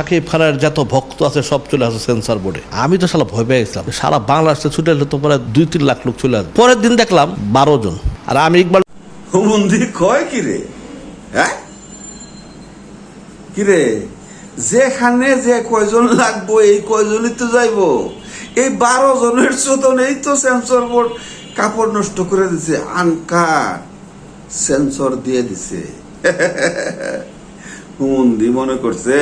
সাকিব খানের যত ভক্ত আছে, সব চলে আসে সেন্সার বোর্ডে আমি তো সালা ভয় পেয়ে গেছিলাম। সারা বাংলাদেশে ছুটে এলে তো প্রায় দুই, তিন লাখ লোক চলে আসে পরের দিন দেখলাম বারো জন। আর আমি হুমন্দি কয় কিরে হ্যাঁ? কিরে যেখানে যে কয়জন লাগবো, এই কয়জনই তো যাইবো। এই বারো জনের চোদনেই তো সেন্সর বোর্ড কাপড় নষ্ট করে দিছে আনকার সেন্সর দিয়ে দিছে। হুমন্দি মনে করছে?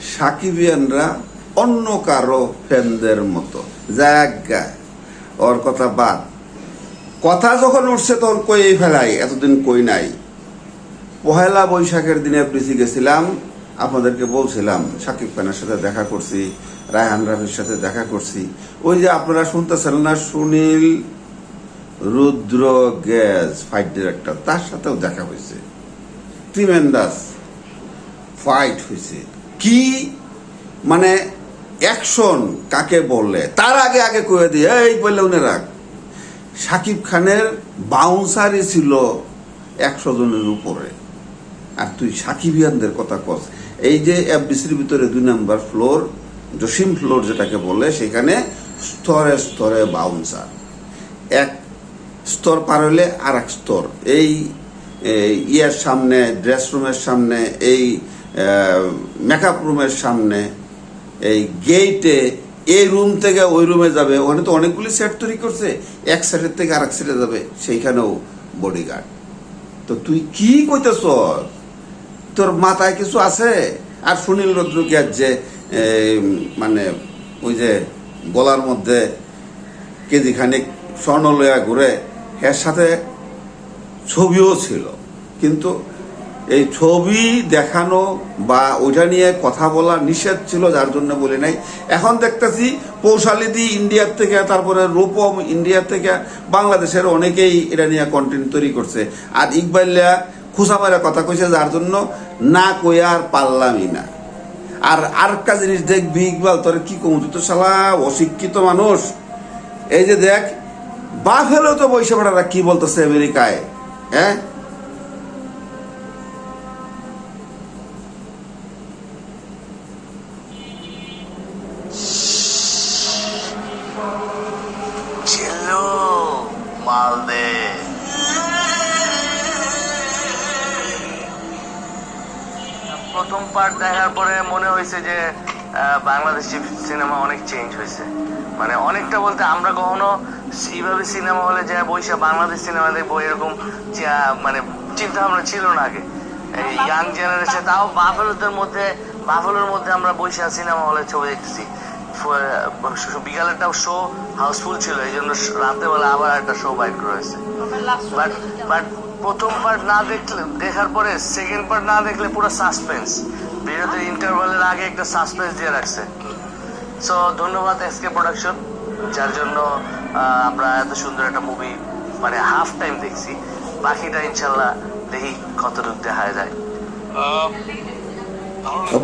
সাকিবিয়ানরা অন্য কারও ফ্যানদের মতো। জায়গা। ওর কথা বাদ। কথা যখন উঠছে তখন কই ফেলাই, এতদিন কই নাই। পহেলা বৈশাখের দিনে এফডিসি গেছিলাম, আপনাদেরকে বলছিলাম, সাকিব খানের সাথে দেখা করছি, রায়হান রাফির সাথে দেখা করছি। ওই যে আপনারা শুনতেছেন না, সুনীল রুদ্র গ্যাস ফাইট ডিরেক্টর তার সাথেও দেখা হয়েছে। ট্রিমেন্ডাস ফাইট হয়েছে। কি মানে অ্যাকশন কাকে বললে তার আগে আগে কয়ে দিয়ে এই বললে উনি রাখ সাকিব খানের বাউন্সারই ছিল একশো জনের উপরে। আর তুই সাকিবিয়ানদের কথা কস। এই যে এফডিসির ভিতরে দুই নাম্বার ফ্লোর, জসিম ফ্লোর যেটাকে বলে, সেখানে স্তরে স্তরে বাউন্সার। এক স্তর পার হলে আর এক স্তর। এই ইয়ের সামনে ড্রেসরুমের সামনে, এই মেকআপ রুমের সামনে, এই গেইটে এই রুম থেকে ওই রুমে যাবে। ওখানে তো অনেকগুলি সেট তৈরি করছে। এক সেটের থেকে আরেক সেটে যাবে। সেইখানেও বডিগার্ড তো তুই কি কইতেছ? তোর মাথায় কিছু আছে? আর সুনীল রদ্রকিয়ার যে মানে ওই যে গলার মধ্যে কেজি খানিক স্বর্ণ লয়া ঘুরে, এর সাথে ছবিও ছিল। কিন্তু এই ছবি দেখানো বা ওইটা নিয়ে কথা বলা নিষেধ ছিল, যার জন্য বলি নাই। এখন দেখতেছি পৌশালিদি ইন্ডিয়ার থেকে, তারপরে রূপম ইন্ডিয়ার থেকে, বাংলাদেশের অনেকেই এটা নিয়ে কন্টেন্ট তৈরি করছে। আর ইকবাল্লা খুসা মারা কথা কইছে, যার জন্য না কইয়া আর পারলামই না। আর আরেকটা জিনিস দেখবি ইকবাল, তোর কি কম তো শালা অশিক্ষিত মানুষ। এই যে দেখ বা বাফেলো তো বৈশা বেড়ারা কি বলতেছে আমেরিকায় হ্যাঁ? চিল্লু মাল প্রথম পার্ট দেখার পরে মনে হয়েছে যে বাংলাদেশি সিনেমা অনেক চেঞ্জ হয়েছে। মানে অনেকটা বলতে আমরা কখনো এইভাবে সিনেমা হলে যা বসে বাংলাদেশ সিনেমা দেখব, এরকম মানে চিন্তা ভাবনা ছিল না আগে। এই ইয়াং জেনারেশন তাও বাফেলোদের মধ্যে, বাফেলোর মধ্যে আমরা বসে সিনেমা হলে ছবি দেখতেছি। বিকালেরটাও শো হাউসফুল ছিল এই জন্য রাতে বেলা আবার একটা শো বাইক রয়েছে বাট বাট প্রথম পার্ট না দেখলে দেখার পরে সেকেন্ড পার্ট না দেখলে পুরো সাসপেন্স বিরতির ইন্টারভালের আগে একটা সাসপেন্স দিয়ে রাখছে। সো ধন্যবাদ এসকে প্রোডাকশন যার জন্য আহ, আমরা এত সুন্দর একটা মুভি মানে হাফ টাইম দেখছি। বাকিটা ইনশাল্লাহ দেখি কতটুকু দেখা যায়।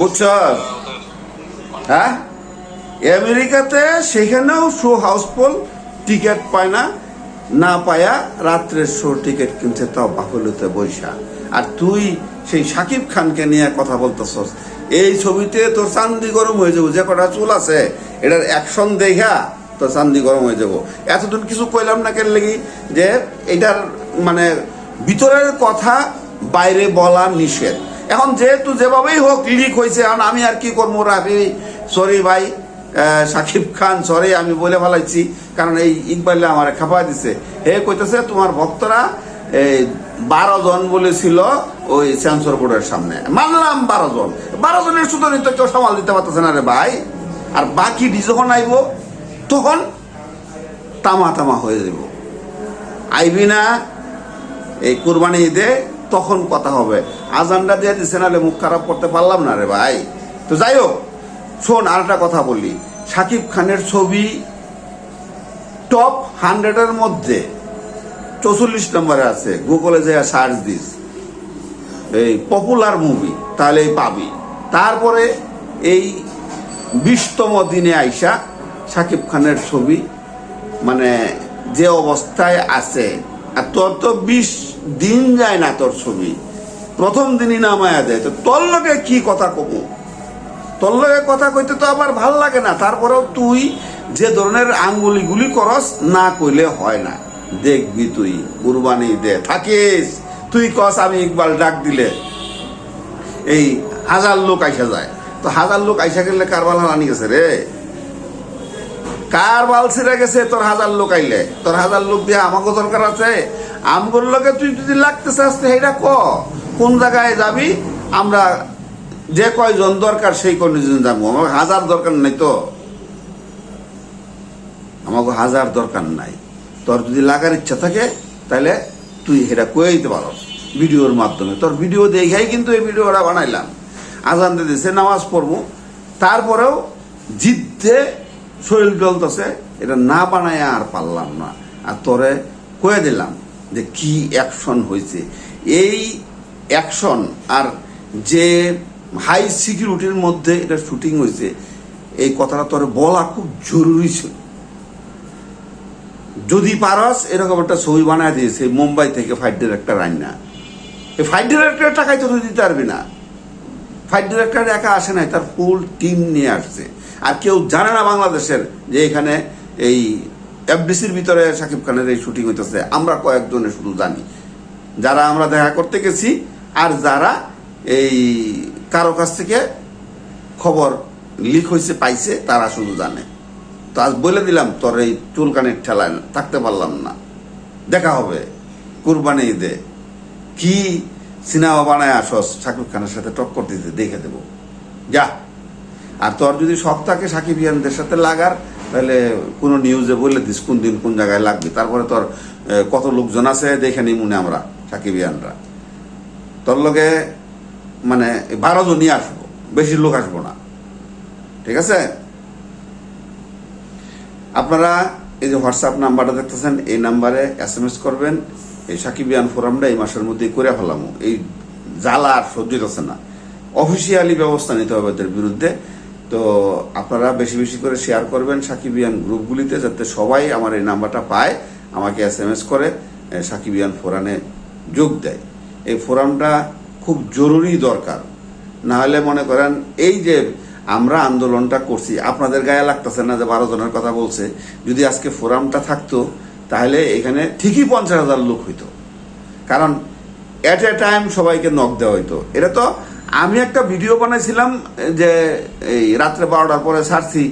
বুঝছস হ্যাঁ? আমেরিকাতে সেখানেও শো হাউসফুল টিকিট পায় না না পায়া রাত্রের শো টিকিট কিনছে তাও বাফেলোতে বৈশা। আর তুই সেই সাকিব খানকে নিয়ে কথা বলতেছস। এই ছবিতে তোর চান্দি গরম হয়ে যাব, যে কটা চুল আছে, এটার অ্যাকশন দেখা তোর চান্দি গরম হয়ে যাব। এতদিন কিছু কইলাম না কেন লেগে যে এটার মানে ভিতরের কথা বাইরে বলা নিষেধ। এখন যেহেতু যেভাবেই হোক লিক হয়েছে আমি আর কি করব রাফি? সরি ভাই সাকিব খান সরি আমি বলে ফেলাইছি, কারণ এই ইকবালে আমার খাপা দিছে। হে কইতেছে, তোমার ভক্তরা এই বারো জন বলেছিল ওই সেন্সর বোর্ডের সামনে। মানলাম বারো জন। বারো জনের সুতরাং তো কেউ সামাল দিতে পারতেছে না রে ভাই। আর বাকি যখন আইব, তখন তামা তামা হয়ে যাব। আইবি না, এই কুরবানি ঈদে তখন কথা হবে। আজানটা দিয়ে দিছে, নাহলে মুখ খারাপ করতে পারলাম না রে ভাই। তো যাই হোক শোন, আর একটা কথা বলি। সাকিব খানের ছবি টপ হান্ড্রেডের মধ্যে। চৌচল্লিশ নম্বরে আছে। গুগলে যে সার্চ দিস। এই পপুলার মুভি তাহলেই পাবি। তারপরে এই বিশতম দিনে আইসা সাকিব খানের ছবি মানে যে অবস্থায় আছে। আর তোর তো বিশ দিন যায় না তোর ছবি। প্রথম দিনই নামায়া দেয়। তো তোর লোকে কি কথা কমু? তোর লগে কথা কইতে তো আমার ভালো লাগে না। তারপরেও তুই যে ধরনের আঙ্গুলিগুলি করস, না কইলে হয় না। দেখবি তুই, কুরবানি দে, থাকিস। তুই কস, আমি ইকবাল ডাক দিলে। এই হাজার লোক আইসা যায়। তো হাজার লোক আইসা গেলে কারবাল হারানি গেছে রে। কার বাল ছিঁড়ে গেছে, তোর হাজার লোক আইলে। তোর হাজার লোক দিয়ে আমাকে দরকার আছে। আমগুলোর লোকে তুই যদি লাগতে চাস, তো এটা ক। কোন জায়গায় যাবি, আমরা যে কয়জন দরকার সেই কয়জন যাব আমার হাজার দরকার নাই তো। আমাকে হাজার দরকার নাই। তোর যদি লাগার ইচ্ছা থাকে তাহলে তুই সেটা কয়ে দিতে পারো ভিডিওর মাধ্যমে। তোর ভিডিও দেখেই কিন্তু এই ভিডিওটা বানাইলাম। আজান দিতেছে নামাজ পড়ব। তারপরেও জিদ্দে শরীর জ্বলতেছে, এটা না বানায় আর পারলাম না। আর তোরে কয়ে দিলাম যে কি অ্যাকশন হয়েছে এই অ্যাকশন আর যে হাই সিকিউরিটির মধ্যে এটা শুটিং হয়েছে, এই কথাটা তোরে বলা খুব জরুরি ছিল। যদি পারস, এরকম একটা ছবি বানায় দিয়েছে মুম্বাই থেকে ফাইট ডিরেক্টর রান্না এই ফাইট ডিরেক্টরের টাকায় তো তুই দিতে পারবি না। ফাইট ডিরেক্টর একা আসে নাই, তার ফুল টিম নিয়ে আসছে। আর কেউ জানে না বাংলাদেশের যে এখানে এই এফডিসির ভিতরে সাকিব খানের এই শুটিং হইতেছে। আমরা কয়েকজনে শুধু জানি। যারা আমরা দেখা করতে গেছি, আর যারা এই কারও কাছ থেকে খবর লিক হয়েছে পাইছে, তারা শুধু জানে। তো আজ বলে দিলাম, তোর এই চুলকানির ঠেলায় থাকতে পারলাম না। দেখা হবে, কুরবানি ঈদে। কি সিনেমা বানায় আসস, শাকিব খানের সাথে টক্কর দিতে দেখে দেবো। যা। আর তোর যদি শখ থাকে সাকিব ইয়ানদের সাথে লাগার, তাহলে কোনো নিউজে বলে দিস, কোন দিন কোন জায়গায় লাগবে। তারপরে তোর কত লোকজন আছে, দেখে নিই মনে আমরা সাকিব ইয়ানরা। তোর লগে মানে বারো জনই আসব, বেশি লোক আসব না। ঠিক আছে? আপনারা এই যে হোয়াটসঅ্যাপ নাম্বারটা দেখতেছেন, এই নাম্বারে এস এম এস করবেন। এই সাকিবিয়ান ফোরামটা এই মাসের মধ্যেই করে ফেলাম। এই জ্বালা আর সহ্য হচ্ছে না। অফিসিয়ালি ব্যবস্থা নিতে হবে এদের বিরুদ্ধে। তো আপনারা বেশি বেশি করে শেয়ার করবেন সাকিবিয়ান গ্রুপগুলিতে যাতে সবাই আমার এই নাম্বারটা পায়, আমাকে এস এম এস করে সাকিবিয়ান ফোরামে যোগ দেয়। এই ফোরামটা খুব জরুরি দরকার। না হলে মনে করেন এই যে আমরা আন্দোলনটা করছি, আপনাদের গায়ে লাগতেছে না যে বারো জনের কথা বলছে, যদি আজকে ফোরামটা থাকতো, তাহলে এখানে ঠিকই পঞ্চাশ হাজার লোক হইতো। কারণ এট এ টাইম সবাইকে নক দেওয়া হইতো। এটা তো আমি একটা ভিডিও বানাইছিলাম যে এই রাত্রে বারোটার পরে ছাড়ছি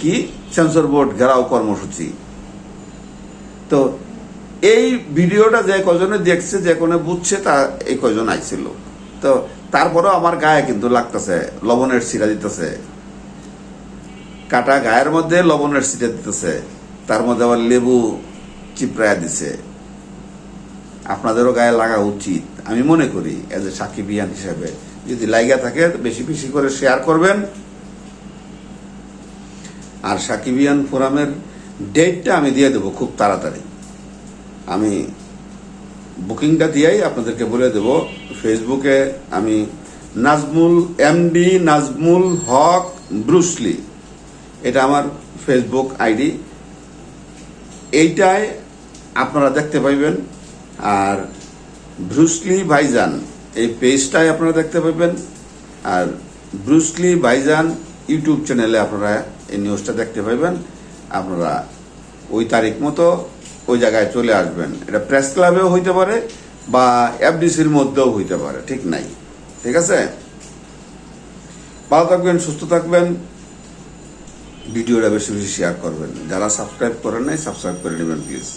কি? সেন্সর বোর্ড ঘেরাও কর্মসূচি। তো এই ভিডিওটা যে কজনে দেখছে, যে কোনো বুঝছে, তা এই কজন আইছিল। তো তারপরেও আমার গায়ে কিন্তু লাগতেছে, লবণের সিরা দিতেছে। কাটা গায়ের মধ্যে লবণের সিরা দিতেছে, তার মধ্যে আবার লেবু চিপড়ায় দিছে। আপনাদেরও গায়ে লাগা উচিত, আমি মনে করি এজ এ সাকিবিয়ান হিসেবে। যদি লাইগা থাকে, বেশি বেশি করে শেয়ার করবেন। আর সাকিবিয়ান ফোরামের ডেটটা আমি দিয়ে দেবো খুব তাড়াতাড়ি। আমি বুকিংটা দিয়েই আপনাদেরকে বলে দেব, ফেসবুকে আমি Nazmul MD Nazmul Haque Bruce Lee এটা আমার ফেসবুক আইডি। এইটায় আপনারা দেখতে পাইবেন। আর ব্রুসলি ভাইজান, এই পেজটাই আপনারা দেখতে পাবেন আর ব্রুসলি ভাইজান ইউটিউব চ্যানেলে আপনারা এই নিউজটা দেখতে পাবেন আপনারা ওই তারিখ মতো ওই জায়গায় চলে আসবেন। এটা প্রেস ক্লাবেও হইতে পারে বা এফডিসির মধ্যেও হইতে পারে, ঠিক নাই। ঠিক আছে? ভালো থাকবেন, সুস্থ থাকবেন। ভিডিওটা বেশি বেশি শেয়ার করবেন। যারা সাবস্ক্রাইব করেন নাই সাবস্ক্রাইব করে নেবেন প্লিজ